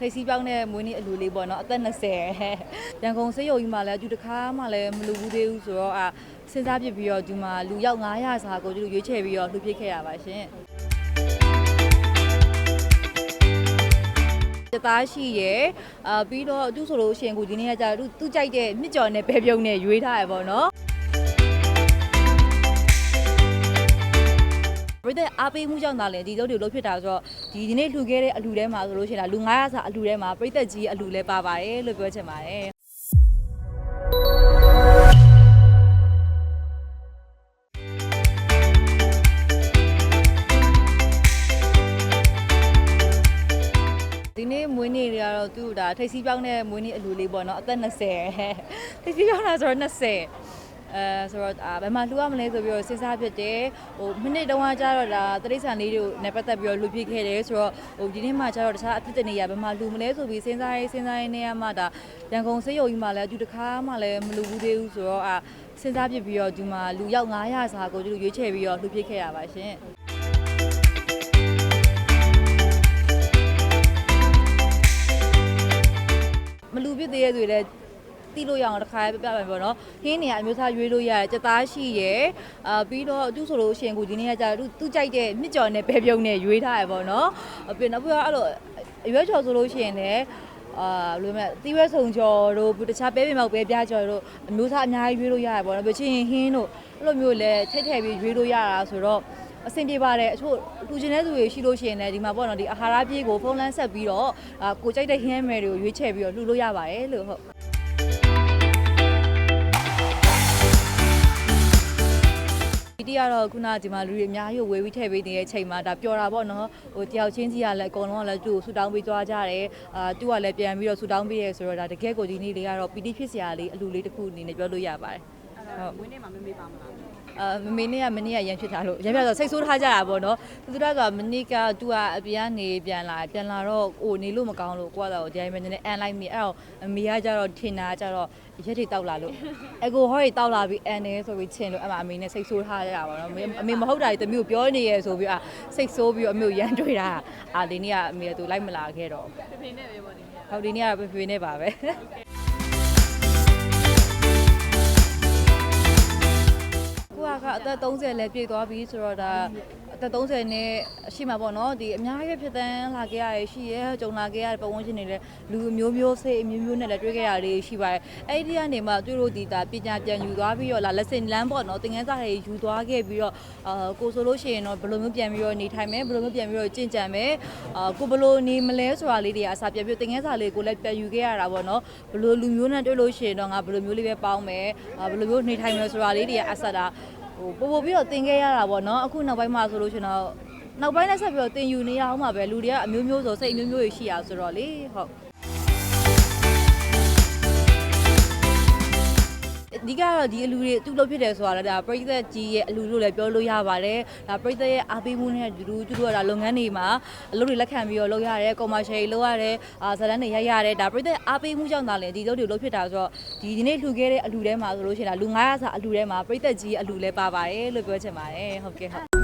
ထိတ်စီးပြောင်းတဲ့မွေးနေ့အလူလေးပေါ့နော်အသက်20ရန်ကုန်စေယုံကြီးမှာလည်းအတူတစ်ခါမှလည်းမလူဘူးသေးဘူးဆိုတော့အာစဉ်းစားပြစ်ပြီးတော့ဒီမှာလူရောက်900စာကိုကျတို့ရွေးချယ်ပြီးတော့လှူပြစ်ခဲ့ရပါရှင်တသားရှိရယ်အာပြီးတော့သူဆိုလို့ရှိရင်ကိုဒီနေ့ကကြာသူသူကြိုက်တဲ့မြစ်ကြော်နဲ့ပဲပြုံးနဲ့ရွေးထားရပေါ့နော်ပရိသတ်အားပေးမှုကြောင့်သာလေဒီလိုတွေလှုပ်ဖြစ်တာဆိုတော့ ဒီဒီနေ့လှူခဲ့တဲ့အလှူထဲမှာဆိုလို့ရှိရင်လူ900စာအလှူထဲမှာပရိသတ်ကြီးအလှူလဲပါပါတယ်လို့ပြောချင်ပါတယ်ဒီနေ့မွေးနေ့တွေကတော့သူ့ဒါထိတ်စီးပြောင်းတဲ့မွေးနေ့အလှူလေးပေါ့နော်အသက်20ထိတ်စီးပြောင်းတာဆိုတော့20 အဲဆိုတော့အာဘယ်မှာလှူရမလဲဆိုပြီးတော့စဉ်းစားဖြစ်တယ်ဟိုမိနစ်တုန်းကကျတော့ဒါတရိษံလေးတွေကိုနဲ့ပတ်သက်ပြီးတော့လှူပြခဲ့တယ်ဆိုတော့ဟိုဒီနေ့မှကျတော့တခြားအဖြစ်တနေရဘယ်မှာလှူမလဲဆိုပြီးစဉ်းစားရေးစဉ်းစားရေးနေရမှဒါရန်ကုန်စေယုံကြီးမှာလည်းအတူတစ်ခါမှလည်းမလှူဘူးသေးဘူးဆိုတော့အာစဉ်းစားဖြစ်ပြီးတော့ဒီမှာလူရောက်900စာကိုကျတို့ရွေးချယ်ပြီးတော့လှူပြခဲ့ရပါရှင်မလူပြစ်သေးရဲ့ဆိုလည်း တီးလို့ရအောင်တစ်ခါပြပြမယ်ပေါ့နော်ဟင်းနေရအမျိုးသားရွေးလို့ရတယ်ကြက်သားရှိရယ်အာပြီးတော့သူဆိုလို့ရှိရင်ကိုဒီနေ့ကကြာသူသူကြိုက်တဲ့မြစ်ကြော်နဲ့ပဲပြုံးနဲ့ရွေးထားရပေါ့နော်အပြင်တော့ပြီးတော့အဲ့လိုအရွက်ချော်ဆိုလို့ရှိရင်လည်းအာဘယ်လိုလဲတီးဝဲဆုံချော်တို့တခြားပဲပင်မောက်ပဲပြားချော်တို့အမျိုးသားအများကြီးရွေးလို့ရတယ်ပေါ့နော်ပြီးချင်းဟင်းတို့အဲ့လိုမျိုးလဲထိတ်ထည့်ပြီးရွေးလို့ရတာဆိုတော့အဆင်ပြေပါတယ်အချို့လူချင်းတဲ့သူတွေရှိလို့ရှိရင်လည်းဒီမှာပေါ့နော်ဒီအာဟာရပြေးကိုဖုန်းလန်းဆက်ပြီးတော့အာကိုကြိုက်တဲ့ဟင်းမယ်တွေကိုရွေးချယ်ပြီးတော့လှူလို့ရပါတယ်လို့ဟုတ် ဒီတီကတော့ခုနကဒီမှာလူတွေအများကြီးကိုဝေပြီးထည့်ပေးနေတဲ့အချိန်မှာဒါပျော်တာပေါ့နော်ဟိုတယောက်ချင်းစီကလည်းအကုန်လုံးကလည်းသူ့ကိုဆူတောင်းပေးသွားကြတယ်အာသူကလည်းပြန်ပြီးတော့ဆူတောင်းပေးရဲဆိုတော့ဒါတကယ်ကိုဒီနေ့လေးကတော့ပီတိဖြစ်စရာလေးအလူလေးတစ်ခုအနေနဲ့ပြောလို့ရပါတယ်ဟုတ်ဝင်းနေမှာမမေးပါမလား အာမမေနေ့ကမနေ့ကရန်ဖြစ်ထားလို့ရန်ပြဆိုစိတ်ဆိုးထားကြတာပေါ့နော်သူတို့ကမနေ့ကသူကအပြန်ကနေပြန်လာပြန်လာတော့ဟိုနေလို့မကောင်းလို့ကိုကတော့ဒီတိုင်းပဲနည်းနည်းအန်လိုက်မိအဲ့တော့အမေကကြတော့ထင်တာကြတော့ရက်တွေတောက်လာလို့အကိုဟောတွေတောက်လာပြီးအန်နေဆိုပြီးချင်လို့အမအမေနဲ့စိတ်ဆိုးထားကြတာပေါ့နော်အမေမဟုတ်တာတမျိုးပြောနေရဲဆိုပြီးอ่ะစိတ်ဆိုးပြီးတော့အမေကိုရန်တွေ့တာအာဒီနေ့ကအမေကသူလိုက်မလာခဲ့တော့ဖေဖေနဲ့ပဲပေါ့နေနေဟုတ်ဒီနေ့ကဖေဖေနဲ့ပါပဲ ကိုကအသက်30လည်းပြည့်သွားပြီဆိုတော့ဒါ အသက်30နဲ့ရှိမှာပေါ့နော်ဒီအများကြီးဖြစ်တန်းလာခဲ့ရရှိရဲကြုံလာခဲ့ရတဲ့ပတ်ဝန်းကျင်တွေလည်းလူအမျိုးမျိုးစိတ်အမျိုးမျိုးနဲ့လည်းတွေ့ခဲ့ရလေးရှိပါတယ်အဲ့ဒီကနေမှသူတို့ဒီဒါပညာပြန်ယူသွားပြီးတော့လာ lesson လမ်းပေါ့နော်သင်ခန်းစာတွေယူသွားခဲ့ပြီးတော့အာကိုဆိုလို့ရှိရင်တော့ဘယ်လိုမျိုးပြန်ပြီးတော့နေထိုင်မယ်ဘယ်လိုမျိုးပြန်ပြီးတော့ကြင်ကြံမယ်အာကိုဘယ်လိုနေမလဲဆိုတာလေးတွေကအစားပြန်ပြီးသင်ခန်းစာလေးကိုလည်းပြန်ယူခဲ့ရတာပေါ့နော်ဘယ်လိုလူမျိုးနဲ့တွေ့လို့ရှိရင်တော့ငါဘယ်လိုမျိုးလေးပဲပေါင်းမယ်အာဘယ်လိုမျိုးနေထိုင်မယ်ဆိုတာလေးတွေကအစားတာ ဟိုပို့ပို့ပြီးတော့တင်ခဲ့ရတာပေါ့နော်အခုနောက်ပိုင်းမှာဆိုလို့ရှင်တော့နောက်ပိုင်းနဲ့ဆက်ပြီးတော့တင်ယူနေရအောင်ပါပဲလူတွေကအမျိုးမျိုးဆိုစိတ်အမျိုးမျိုးတွေရှိရဆိုတော့လေဟုတ် ဒီကတော့ဒီအလူတွေသူ့လုပ်ဖြစ်တယ်ဆိုတာလည်းဒါပရိသတ်ကြီးရဲ့အလူလို့လည်းပြောလို့ရပါတယ်ဒါပရိသတ်ရဲ့အားပေးမှုနဲ့သူတို့သူတို့ကဒါလုပ်ငန်းတွေမှာအလုပ်တွေလက်ခံပြီးတော့လုပ်ရတယ် commercial တွေလုပ်ရတယ်အာဇာတ်လမ်းတွေရိုက်ရတယ်ဒါပရိသတ်အားပေးမှုကြောင့်ဒါလည်းဒီလုပ်တွေလုပ်ဖြစ်တာဆိုတော့ဒီဒီနေ့လှူခဲ့တဲ့အလူထဲမှာဆိုလို့ရှိရင်ဒါလူ900စာအလူထဲမှာပရိသတ်ကြီးအလူလည်းပါပါတယ်လို့ပြောချင်ပါတယ်ဟုတ်ကဲ့ဟုတ်